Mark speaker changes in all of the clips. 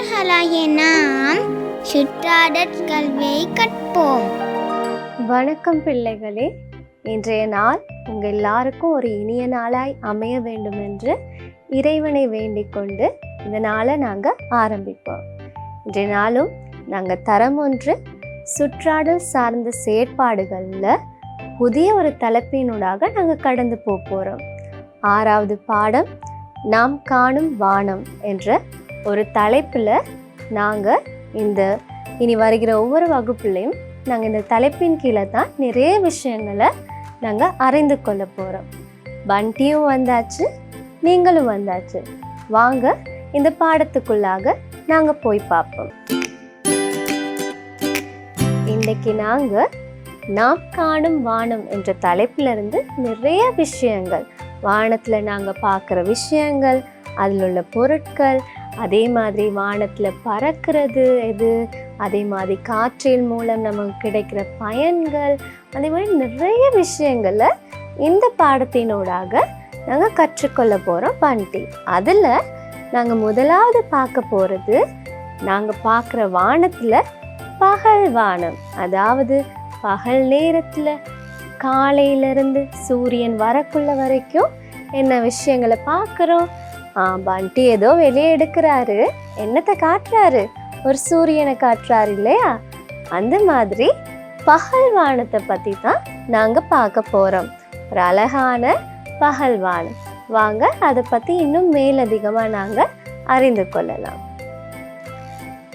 Speaker 1: சிறுவர்களாகிய நாம் சுற்றாடற் கல்வியை கற்போம்.
Speaker 2: வணக்கம் பிள்ளைகளே. இன்றைய நாள் உங்கள் எல்லாருக்கும் ஒரு இனிய நாளாய் அமைய வேண்டும் என்று இறைவனை வேண்டிக் கொண்டு இந்த நாளை நாங்கள் ஆரம்பிப்போம். இன்றைய நாளும் நாங்கள் தரம் ஒன்று சுற்றாடல் சார்ந்த செயற்பாடுகளில் புதிய ஒரு தலைப்பினூடாக நாங்கள் கடந்து போக போகிறோம் ஆறாவது பாடம் நாம் காணும் வானம் என்ற ஒரு தலைப்பில் நாங்கள் இந்த இனி வருகிற ஒவ்வொரு வகுப்புலையும் நாங்கள் இந்த தலைப்பின் கீழே தான் நிறைய விஷயங்களை நாங்கள் அறிந்து கொள்ள போகிறோம் பண்டியும் வந்தாச்சு நீங்களும் வந்தாச்சு. வாங்க இந்த பாடத்துக்குள்ளாக நாங்கள் போய் பார்ப்போம். இன்றைக்கு நாங்கள் நாம் காணும் வானம் என்ற தலைப்பிலிருந்து நிறைய விஷயங்கள் வானத்தில் நாங்கள் பார்க்குற விஷயங்கள் அதில் உள்ள பொருட்கள் அதே மாதிரி வானத்தில் பறக்கிறது எது? அதே மாதிரி காற்றின் மூலம் நமக்கு கிடைக்கிற பயன்கள். அதே மாதிரி நிறைய விஷயங்களை இந்த பாடத்தினூடாக நாங்கள் கற்றுக்கொள்ள போகிறோம் பண்டி. அதில் நாங்கள் முதலாவது பார்க்க போகிறது நாங்கள் பார்க்குற வானத்தில் பகல் வானம். அதாவது பகல் நேரத்தில் காலையிலிருந்து சூரியன் வரக்குள்ள வரைக்கும் என்ன விஷயங்களை பார்க்குறோம்? பண்டி ஏதோ வெளியே எடுக்கிறாரு. என்னத்தை காட்டுறாரு? ஒரு சூரியனை காட்டுறாரு இல்லையா? அந்த மாதிரி பகல் வானத்தை பற்றி தான் நாங்கள் பார்க்க போகிறோம் ஒரு அழகான பகல் வானம் வாங்க அதை பற்றி இன்னும் மேலதிகமாக நாங்கள் அறிந்து கொள்ளலாம்.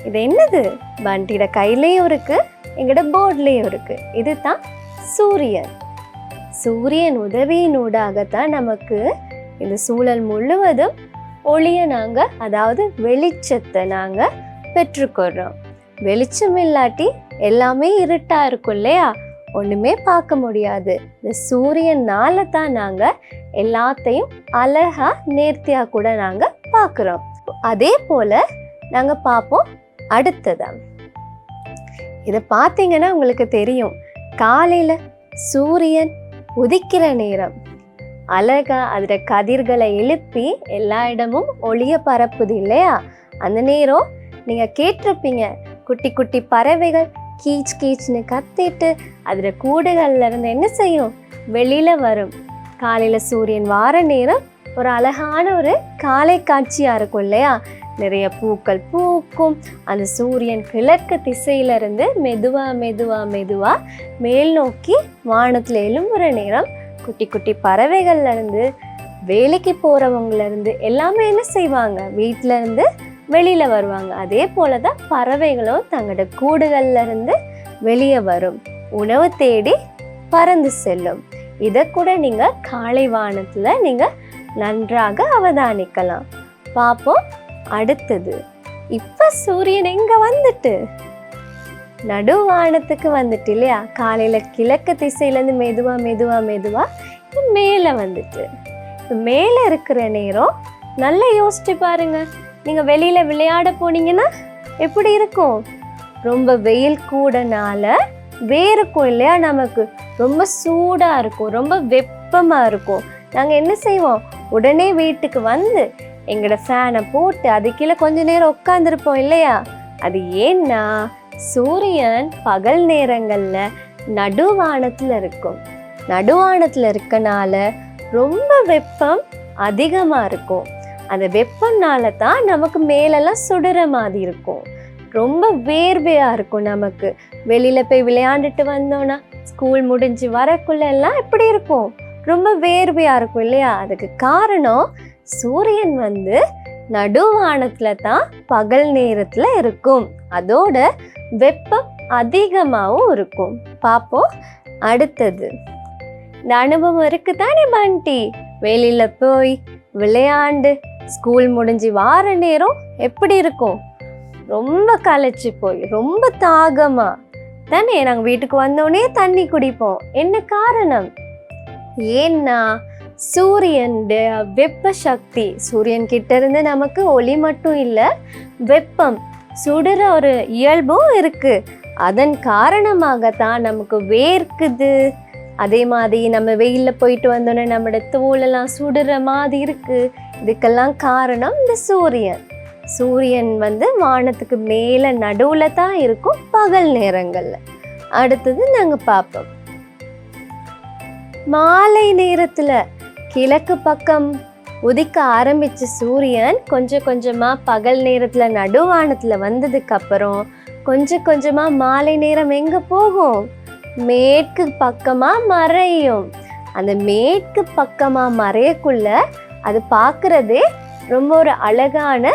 Speaker 2: இது என்னது? பண்டியோட கையிலையும் இருக்கு எங்களோட போர்ட்லேயும் இருக்கு. இதுதான் சூரியன். சூரியன் உதவியினூடாகத்தான் நமக்கு இந்த சூழல் முழுவதும் ஒளியை நாங்கள் அதாவது வெளிச்சத்தை நாங்கள் பெற்றுக்கொள்கிறோம் வெளிச்சம் இல்லாட்டி எல்லாமே இருட்டாக இருக்கும் இல்லையா? ஒன்றுமே பார்க்க முடியாது. இந்த சூரியனால தான் நாங்கள் எல்லாத்தையும் அழகா நேர்த்தியாக கூட நாங்கள் பார்க்குறோம். அதே போல் நாங்கள் பார்ப்போம் அடுத்ததான் இதை பார்த்தீங்கன்னா உங்களுக்கு தெரியும். காலையில் சூரியன் உதிக்கிற நேரம். அழகா அதோட கதிர்களை எழுப்பி எல்லா இடமும் ஒளிய பரப்புது இல்லையா? அந்த நேரம் நீங்க கேட்டிருப்பீங்க. குட்டி குட்டி பறவைகள் கீச் கீச்னு கத்திட்டு அதோட கூடுகள்ல இருந்து என்ன செய்யும்? வெளியில வரும். காலையில சூரியன் வார நேரம் ஒரு அழகான ஒரு காலை காட்சியா இருக்கும் இல்லையா? நிறைய பூக்கள் பூக்கும். அந்த சூரியன் கிழக்கு திசையில இருந்து மெதுவா மெதுவா மெதுவா மேல் நோக்கி வானத்துல எழும்புற நேரம் குட்டி குட்டி பறவைகள்லேருந்து வேலைக்கு போகிறவங்கலேருந்து எல்லாமே என்ன செய்வாங்க? வீட்டிலேருந்து வெளியில் வருவாங்க. அதே போலதான் பறவைகளும் தங்களோட கூடுகள்லேருந்து வெளியே வரும். உணவு தேடி பறந்து செல்லும். இதை கூட நீங்கள் காலை வானத்தில் நீங்கள் நன்றாக அவதானிக்கலாம். பார்ப்போம் அடுத்தது. இப்போ சூரியன் எங்கே வந்துட்டு? நடுவானத்துக்கு வந்துட்டு இல்லையா? காலையில கிழக்கு திசையில இருந்து மெதுவா மெதுவா மேலே வந்துட்டு. மேலே இருக்கிற நேரம் நல்லா யோசிச்சு பாருங்க. நீங்க வெளியில விளையாட போனீங்கன்னா எப்படி இருக்கும்? ரொம்ப வெயில் கூடனால வேர்க்கும் இல்லையா? நமக்கு ரொம்ப சூடாக இருக்கும் ரொம்ப வெப்பமா இருக்கும். நாங்கள் என்ன செய்வோம்? உடனே வீட்டுக்கு வந்து எங்களோட ஃபேனை போட்டு அது கீழே கொஞ்ச நேரம் உட்காந்துருப்போம் இல்லையா? அது ஏன்னா சூரியன் பகல் நேரங்களில் நடுவானத்தில் இருக்கும். நடுவானத்தில் இருக்கனால ரொம்ப வெப்பம் அதிகமாக இருக்கும். அந்த வெப்பம்னால தான் நமக்கு மேலெல்லாம் சுடுற மாதிரி இருக்கும். ரொம்ப வேர்வையாக இருக்கும் நமக்கு. வெளியில் போய் விளையாண்டுட்டு வந்தோன்னா ஸ்கூல் முடிஞ்சு வரக்குள்ள எல்லாம் எப்படி இருக்கும். ரொம்ப வேர்வையாக இருக்கும் இல்லையா? அதுக்கு காரணம் சூரியன் வந்து நடுவானத்தில் தான் பகல் நேரத்தில் இருக்கும். அதோட வெப்பம் அதிகமாகவும் இருக்கும். பார்ப்போம் அடுத்தது. இந்த அனுபவம் இருக்கு தானே பண்டி? வெளியில் போய் விளையாண்டு ஸ்கூல் முடிஞ்சு வார நேரம் எப்படி இருக்கும்? ரொம்ப களைச்சி போய் ரொம்ப தாகமா. தானே நாங்கள் வீட்டுக்கு வந்தோடனே தண்ணி குடிப்போம். என்ன காரணம்? ஏன்னா சூரியன் வெப்ப சக்தி. சூரியன் கிட்ட இருந்து நமக்கு ஒளி மட்டும் இல்லை வெப்பம் சுடுற ஒரு இயல்பும் இருக்கு. அதன் காரணமாக தான் நமக்கு வேர்க்குது. அதே மாதிரி நம்ம வெயிலில் போயிட்டு வந்தோன்னே நம்மளோட தோலெல்லாம் சுடுற மாதிரி இருக்கு. இதுக்கெல்லாம் காரணம் இந்த சூரியன். சூரியன் வந்து வானத்துக்கு மேலே நடுவில் தான் இருக்கும் பகல் நேரங்களில். அடுத்தது நாங்கள் பார்ப்போம் மாலை நேரத்தில் கிழக்கு பக்கம் உதிக்க ஆரம்பித்த சூரியன் கொஞ்சம் கொஞ்சமாக பகல் நேரத்தில் நடுவானத்தில் வந்ததுக்கப்புறம் கொஞ்சம் கொஞ்சமாக மாலை நேரம் எங்கே போகும்? மேற்கு பக்கமாக மறையும். அந்த மேற்கு பக்கமாக மறையக்குள்ள அது பார்க்குறதே ரொம்ப ஒரு அழகான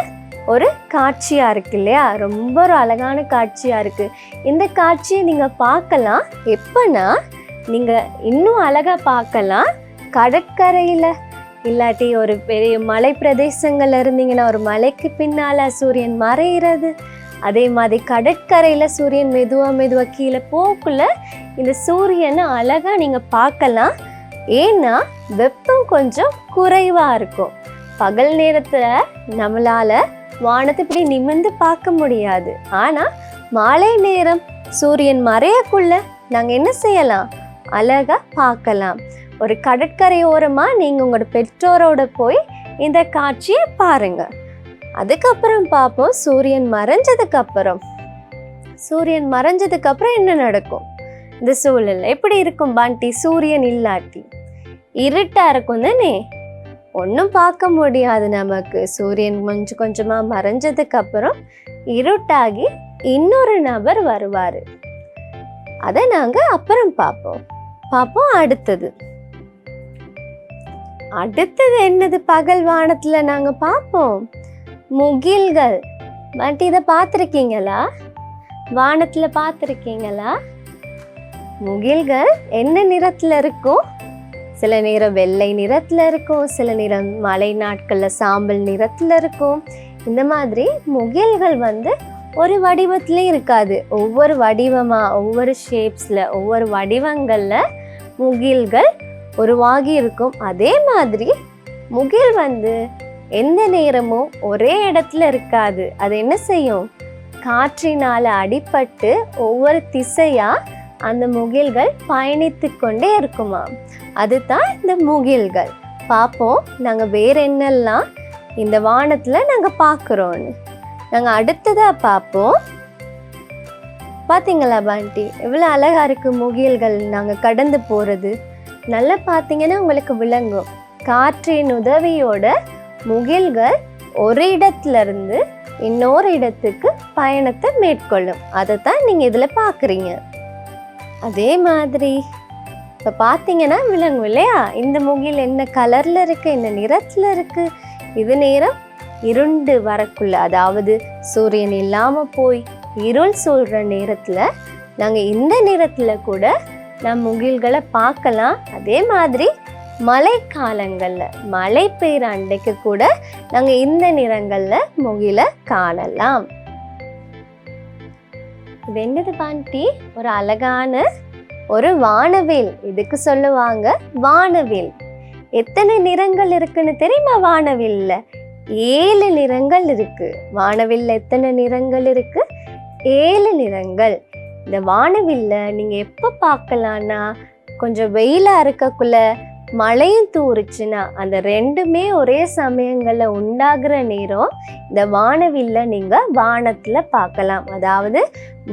Speaker 2: ஒரு காட்சியாக இருக்கு இல்லையா? ரொம்ப ஒரு அழகான காட்சியாக இருக்குது இந்த காட்சியை நீங்கள் பார்க்கலாம். எப்போனா நீங்கள் இன்னும் அழகாக பார்க்கலாம். கடற்கரையில். இல்லாட்டி ஒரு பெரிய மலை பிரதேசங்கள்ல இருந்தீங்கன்னா ஒரு மலைக்கு பின்னால் சூரியன் மறையிறது. அதே மாதிரி கடற்கரையில் சூரியன் மெதுவாக மெதுவாக கீழே போக்குள்ள இந்த சூரியனை அழகாக நீங்கள் பார்க்கலாம். ஏன்னா வெப்பம் கொஞ்சம் குறைவாக இருக்கும். பகல் நேரத்தில் நம்மளால் வானத்தை இப்படி நிமிர்ந்து பார்க்க முடியாது. ஆனால் மாலை நேரம் சூரியன் மறையக்குள்ள நாங்கள் என்ன செய்யலாம்? அழகாக பார்க்கலாம். ஒரு கடற்கரையோரமாக நீங்கள் உங்களோட பெற்றோரோட போய் இந்த காட்சியை பாருங்க. அதுக்கப்புறம் பார்ப்போம் சூரியன் மறைஞ்சதுக்கப்புறம் சூரியன் மறைஞ்சதுக்கப்புறம் என்ன நடக்கும்? இந்த சூழல் எப்படி இருக்கும் பாண்டி? சூரியன் இல்லாட்டி. இருட்டா இருக்கும் தானே? ஒன்றும் பார்க்க முடியாது நமக்கு. சூரியன் கொஞ்சம் கொஞ்சமாக மறைஞ்சதுக்கப்புறம் இருட்டாகி இன்னொரு நபர் வருவார். அதை நாங்கள் அப்புறம் பார்ப்போம். பார்ப்போம் அடுத்தது. அடுத்தது என்னது பகல் வானத்தில் நாங்கள் பார்ப்போம். முகில்கள். பட் இதை பார்த்துருக்கீங்களா? வானத்தில் பார்த்துருக்கீங்களா? முகில்கள் என்ன நிறத்தில் இருக்கும்? சில நேரம் வெள்ளை நிறத்தில் இருக்கும் சில நேரம் மழை நாட்களில் சாம்பல் நிறத்தில் இருக்கும். இந்த மாதிரி முகில்கள் வந்து ஒரு வடிவத்துலேயும் இருக்காது. ஒவ்வொரு வடிவமாக ஒவ்வொரு ஷேப்ஸில் ஒவ்வொரு வடிவங்களில் முகில்கள் உருவாகி இருக்கும் அதே மாதிரி முகில் வந்து எந்த நேரமும் ஒரே இடத்துல இருக்காது. அது என்ன செய்யும்? காற்றினால அடிபட்டு ஒவ்வொரு திசையா அந்த முகில்கள் பயணித்து கொண்டே இருக்குமா? அதுதான் இந்த முகில்கள். பார்ப்போம். நாங்கள் வேற என்னெல்லாம் இந்த வானத்தில் நாங்கள் பார்க்குறோன்னு. நாங்கள் அடுத்ததாக பார்ப்போம். பார்த்தீங்களா பாண்டி? எவ்வளோ அழகாக இருக்குது முகில்கள் நாங்கள் கடந்து போகிறது நல்லா பார்த்தீங்கன்னா உங்களுக்கு விளங்கும். காற்றின் உதவியோட முகில்கள் ஒரு இடத்துல இருந்து இன்னொரு இடத்துக்கு பயணத்தை மேற்கொள்ளும். அதை தான் நீங்கள் இதில் பார்க்குறீங்க. அதே மாதிரி இப்போ பார்த்தீங்கன்னா விலங்கும் இல்லையா? இந்த முகில் என்ன கலரில் இருக்குது என்ன நிறத்தில் இருக்குது இது நேரம் இருண்டு வரக்குள்ள அதாவது சூரியன் இல்லாமல் போய் இருள் சொல்கிற நேரத்தில் நாங்கள் இந்த நேரத்தில் கூட நம் முகில்களை பார்க்கலாம். அதே மாதிரி மழை காலங்களில் மழை பெய்கிற அன்றைக்கு கூட நாங்கள் இந்த நிறங்களில் முகிலை காணலாம். இது என்னது பாண்டி ஒரு அழகான ஒரு வானவில் இதுக்கு சொல்லுவாங்க வானவில். எத்தனை நிறங்கள் இருக்குன்னு தெரியுமா வானவில்ல? ஏழு நிறங்கள் இருக்கு. வானவில்ல எத்தனை நிறங்கள் இருக்கு? ஏழு நிறங்கள். இந்த வானவில்ல நீங்க எப்ப பார்க்கலான்னா கொஞ்சம் வெயிலா இருக்கக்குள்ள மழையும் தூறுச்சுன்னா அந்த ரெண்டுமே ஒரே சமயங்கள்ல உண்டாகிற நேரம் இந்த வானவில்ல நீங்க வானத்துல பார்க்கலாம். அதாவது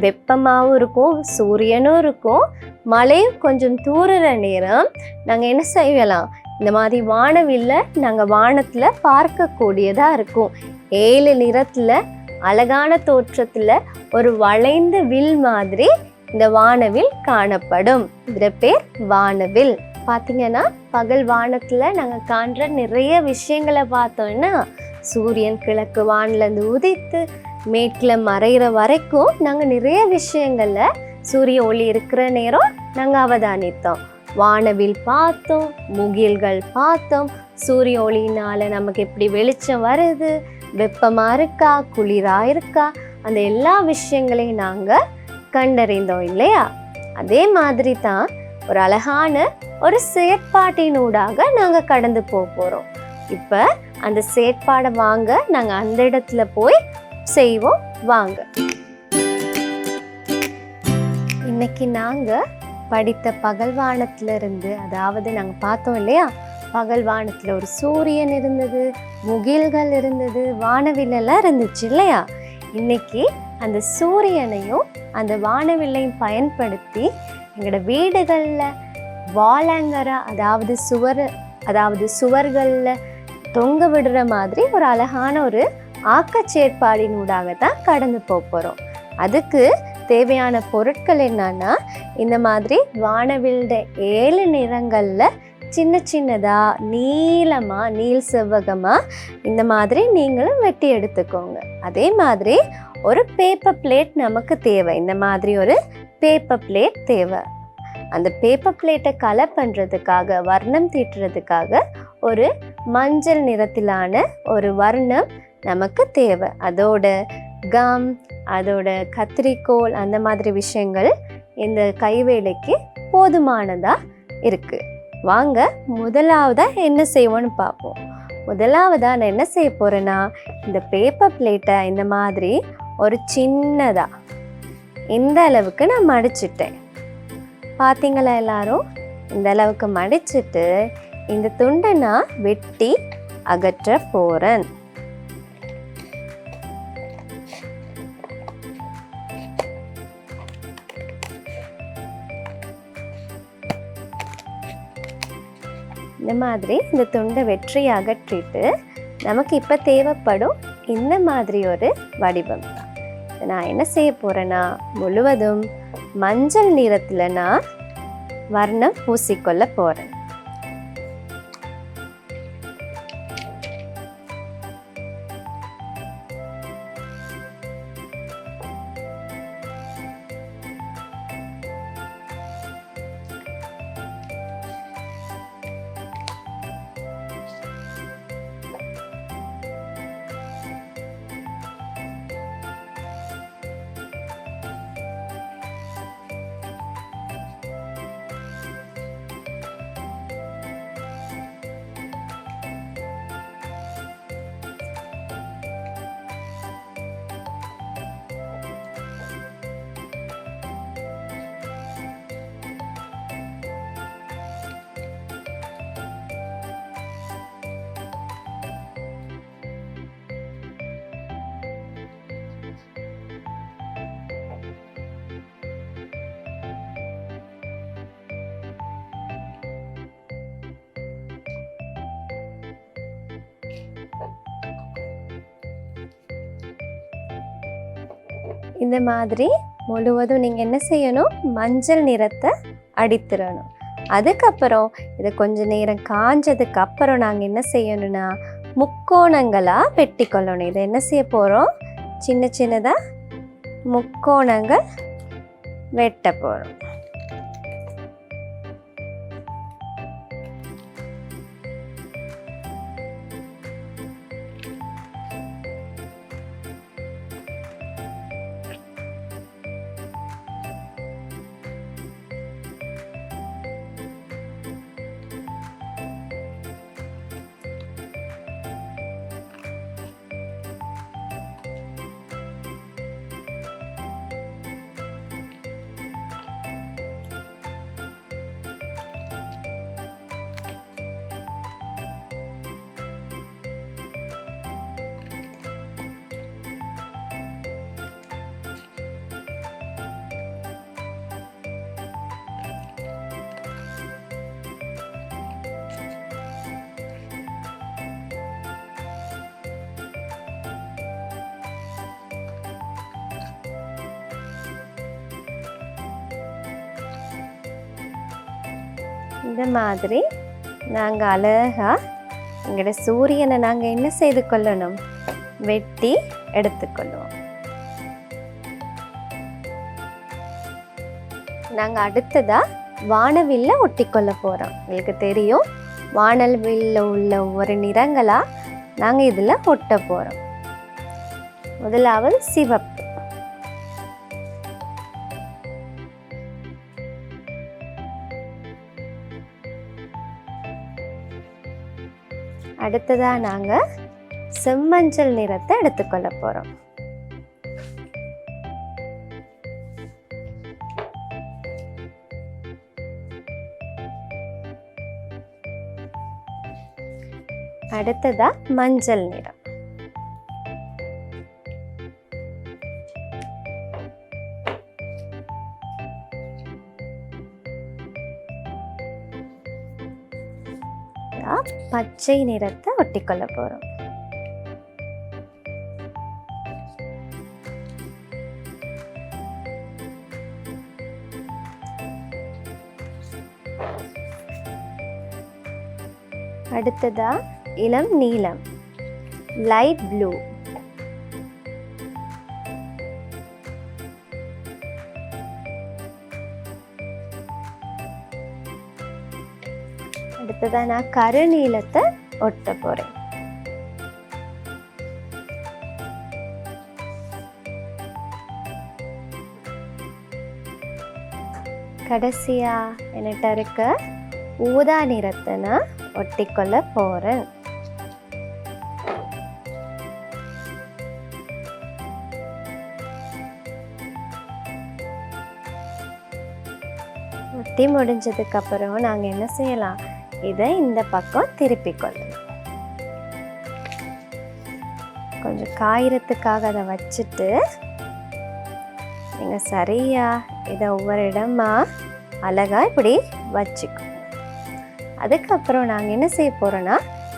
Speaker 2: வெப்பமாகவும் இருக்கும் சூரியனும் இருக்கும் மழையும் கொஞ்சம் தூறுற நேரம் நாங்கள் என்ன செய்யலாம்? இந்த மாதிரி வானவில்ல நாங்கள் வானத்தில் பார்க்கக்கூடியதாக இருக்கும். ஏழு நிறத்தில் அழகான தோற்றத்தில் ஒரு வளைந்த வில் மாதிரி இந்த வானவில் காணப்படும். இதில் பேர் வானவில். பார்த்தீங்கன்னா பகல் வானத்தில் நாங்கள் காண்ற நிறைய விஷயங்களை பார்த்தோன்னா சூரியன் கிழக்கு வானிலேருந்து உதித்து மேற்கில் மறைகிற வரைக்கும் நாங்கள் நிறைய விஷயங்களை சூரிய ஒளி இருக்கிற நேரம் நாங்கள் அவதானித்தோம். வானவில் பார்த்தோம் முகில்கள் பார்த்தோம் சூரிய ஒளியினால நமக்கு எப்படி வெளிச்சம் வருது வெப்பமாக இருக்கா? குளிராக இருக்கா? அந்த எல்லா விஷயங்களையும் நாங்கள் கண்டறிந்தோம் இல்லையா? அதே மாதிரி தான் ஒரு அழகான ஒரு செயற்பாட்டினூடாக நாங்கள் கடந்து போக போகிறோம் இப்போ அந்த செயற்பாடை வாங்க நாங்கள் அந்த இடத்துல போய் செய்வோம் வாங்க. இன்னைக்கு நாங்கள் படித்த பகல்வானத்துல இருந்து அதாவது நாங்கள் பார்த்தோம் இல்லையா? பகல் வானத்தில் ஒரு சூரியன் இருந்தது முகில்கள் இருந்தது வானவில்லெல்லாம் இருந்துச்சு இல்லையா? இன்னைக்கு அந்த சூரியனையும் அந்த வானவில்லையும் பயன்படுத்தி எங்களோட வீடுகளில் வாலாங்கரா அதாவது சுவர் அதாவது சுவர்களில் தொங்க விடுற மாதிரி ஒரு அழகான ஒரு ஆக்கச்சேற்பாடினூடாக தான் கடந்து போக போகிறோம் அதுக்கு தேவையான பொருட்கள் என்னன்னா இந்த மாதிரி வானவில்ட ஏழு நிறங்களில் சின்ன சின்னதாக நீளமாக நீள் செவ்வகமாக இந்த மாதிரி நீங்களும் வெட்டி எடுத்துக்கோங்க. அதே மாதிரி ஒரு பேப்பர் பிளேட் நமக்கு தேவை. இந்த மாதிரி ஒரு பேப்பர் பிளேட் தேவை. அந்த பேப்பர் பிளேட்டை கலர் பண்ணுறதுக்காக வர்ணம் தீட்டுறதுக்காக ஒரு மஞ்சள் நிறத்திலான ஒரு வர்ணம் நமக்கு தேவை. அதோட கம் அதோட கத்திரிக்கோல் அந்த மாதிரி விஷயங்கள் இந்த கைவேலைக்கு போதுமானதாக இருக்குது வாங்க முதலாவதாக என்ன செய்வோன்னு பார்ப்போம். முதலாவதாக நான் என்ன செய்ய போகிறேன்னா இந்த பேப்பர் பிளேட்டை இந்த மாதிரி ஒரு சின்னதாக இந்த அளவுக்கு நான் மடிச்சிட்டேன். பார்த்தீங்களா எல்லாரும்? இந்த அளவுக்கு மடிச்சிட்டு இந்த துண்டை நான் வெட்டி அகற்ற போகிறேன் இந்த மாதிரி இந்த துண்டை வெற்றி அகற்றிட்டு நமக்கு இப்போ தேவைப்படும் இந்த மாதிரி ஒரு வடிவம். தான் நான் என்ன செய்ய போகிறேன்னா முழுவதும் மஞ்சள் நிறத்தில் நான் வர்ணம் பூசிக்கொள்ள போகிறேன் இந்த மாதிரி முழுவதும் நீங்கள் என்ன செய்யணும்? மஞ்சள் நிறத்தை அடித்துடணும். அதுக்கப்புறம் இதை கொஞ்ச நேரம் காஞ்சதுக்கு அப்புறம் நாங்கள் என்ன செய்யணும்னா முக்கோணங்களாக வெட்டி கொள்ளணும் இதை என்ன செய்ய போகிறோம் சின்ன சின்னதாக முக்கோணங்கள் வெட்ட போகிறோம் இந்த மாதிரி நாங்கள் அழகாக எங்களோட சூரியனை நாங்கள் என்ன செய்து கொள்ளணும்? வெட்டி எடுத்துக்கொள்வோம். நாங்கள் அடுத்ததாக வானவில்ல ஒட்டிக்கொள்ள போகிறோம் உங்களுக்கு தெரியும் வானவில்ல உள்ள ஒவ்வொரு நிறங்களாக நாங்கள் இதில் ஒட்ட போகிறோம் முதலாவது சிவப்பு. அடுத்ததாக நாங்கள் செம்மஞ்சள் நிறத்தை எடுத்துக்கொள்ள போகிறோம் அடுத்ததா மஞ்சள் நிறம். பச்சை நிறத்தை ஒட்டிக்கொள்ள போகிறோம் அடுத்ததா இளம் நீலம் லைட் ப்ளூ அடுத்ததா நான் கருநீலத்தை ஒட்ட போறேன். கடைசியா என்கிட்ட இருக்க? ஊதா நிறத்தை நான் ஒட்டிக்கொள்ள போறேன். ஒட்டி முடிஞ்சதுக்கு அப்புறம் நாங்க என்ன செய்யலாம்? இதை இந்த பக்கம் திருப்பி கொள்ளணும் கொஞ்சம் காயறதுக்காக அதை வச்சுட்டு நீங்கள் சரியா இதை ஒவ்வொரு இடமா அழகா இப்படி வச்சுக்கணும் அதுக்கப்புறம் நாங்கள் என்ன செய்ய போகிறோன்னா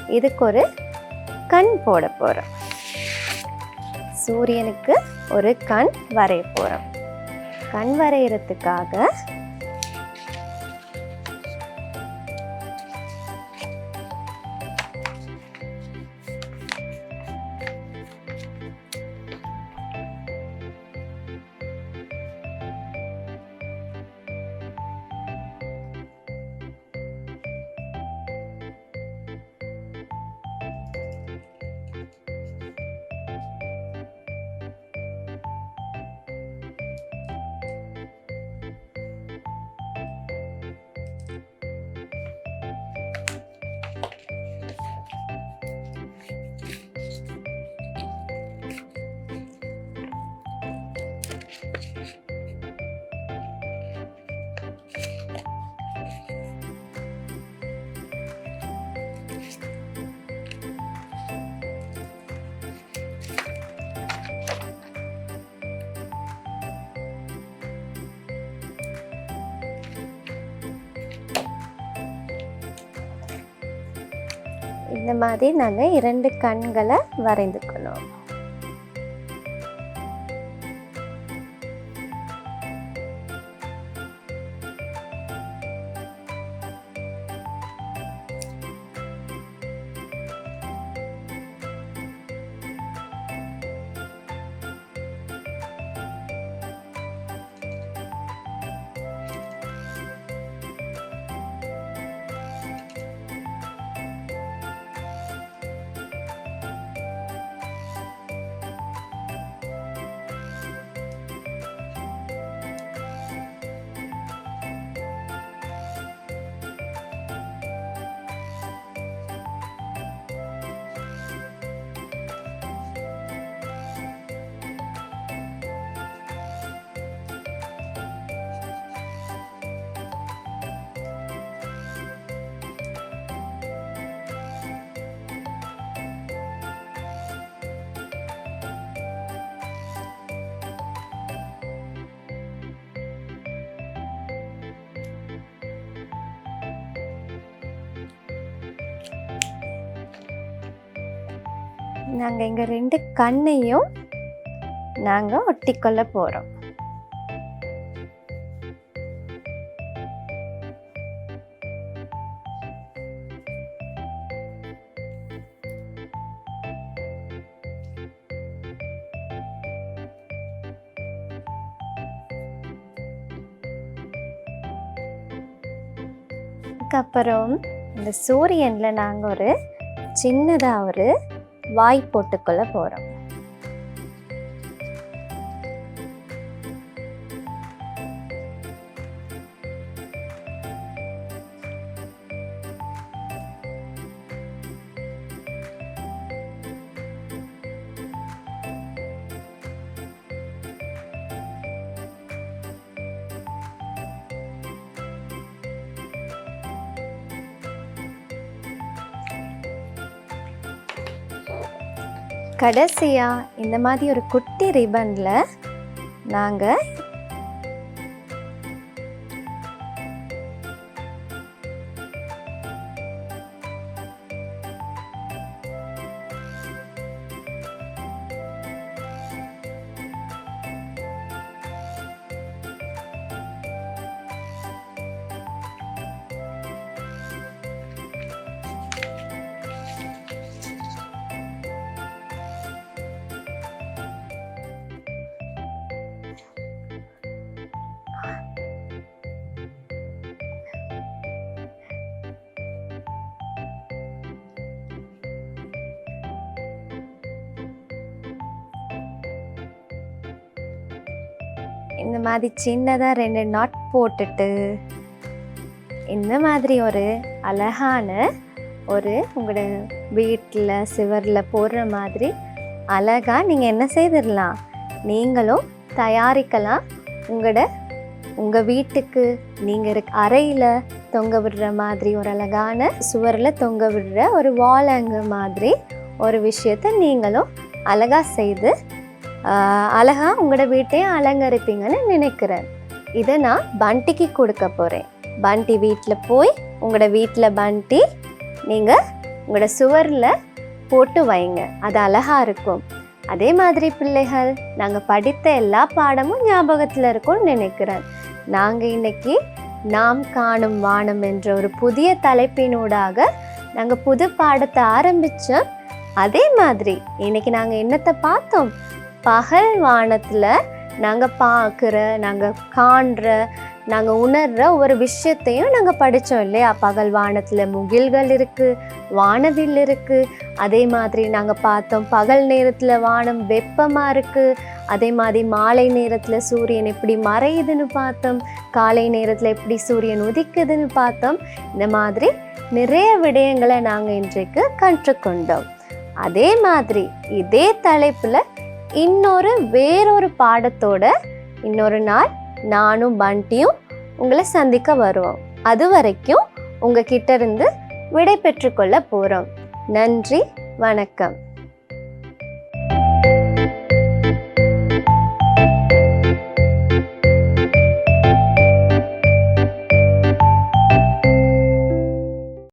Speaker 2: இதுக்கு ஒரு கண் போட போகிறோம் சூரியனுக்கு ஒரு கண் வரைய போகிறோம் கண் வரைகிறதுக்காக இந்த மாதிரி நாங்கள் இரண்டு கண்களை வரைந்துக்கணும். நாங்கள் எங்கள் ரெண்டு கண்ணையும் நாங்கள் ஒட்டிக்கொள்ள போகிறோம் அதுக்கப்புறம் இந்த சூரியனில் நாங்கள் ஒரு சின்னதாக ஒரு வாய் போட்டுக்கொள்ள போகிறோம் கடைசியாக இந்த மாதிரி ஒரு குட்டி ரிபனில் நாங்கள் இந்த மாதிரி சின்னதாக ரெண்டு நாட் போட்டுட்டு இந்த மாதிரி ஒரு அழகான ஒரு உங்களோட வீட்டில் சிவரில் போடுற மாதிரி அழகாக நீங்கள் என்ன செய்திடலாம்? நீங்களும் தயாரிக்கலாம். உங்களோட உங்கள் வீட்டுக்கு நீங்கள் இருக்க அறையில் தொங்க விடுற மாதிரி ஒரு அழகான சுவரில் தொங்க விடுற ஒரு வால் மாதிரி ஒரு விஷயத்தை நீங்களும் அழகாக செய்து அழகாக அழகா உங்களோட வீட்டையும் அலங்கரிப்பீங்கன்னு நினைக்கிறேன். இதை நான் பண்டிக்கு கொடுக்க போகிறேன் பண்டி வீட்டில் போய் உங்களோட வீட்டில் பண்டி நீங்கள் உங்களோட சுவரில் போட்டு வைங்க. அது அழகா இருக்கும். அதே மாதிரி பிள்ளைகள் நாங்கள் படித்த எல்லா பாடமும் ஞாபகத்தில் இருக்கும்னு நினைக்கிறேன். நாங்கள் இன்னைக்கு நாம் காணும் வானம் என்ற ஒரு புதிய தலைப்பினூடாக நாங்கள் புது பாடத்தை ஆரம்பித்தோம் அதே மாதிரி இன்னைக்கு நாங்கள் என்னத்தை பார்த்தோம்? பகல் வானத்தில் நாங்கள் பார்க்குற நாங்கள் காண்ற நாங்கள் உணர்கிற ஒரு விஷயத்தையும் நாங்கள் படித்தோம் இல்லையா? பகல் வானத்தில் முகில்கள் இருக்குது வானவில் இருக்குது அதே மாதிரி நாங்கள் பார்த்தோம் பகல் நேரத்தில் வானம் வெப்பமாக இருக்குது அதே மாதிரி மாலை நேரத்தில் சூரியன் எப்படி மறையுதுன்னு பார்த்தோம். காலை நேரத்தில் எப்படி சூரியன் உதிக்குதுன்னு பார்த்தோம். இந்த மாதிரி நிறைய விடயங்களை நாங்கள் இன்றைக்கு கற்றுக்கொண்டோம். அதே மாதிரி இதே தலைப்பில் இன்னொரு வேறொரு பாடத்தோட இன்னொரு நாள் நானும் பண்டியும் உங்களை சந்திக்க வருவோம். அது வரைக்கும் உங்ககிட்ட இருந்து விடை பெற்றுக்கொள்ள போகிறோம் நன்றி வணக்கம்.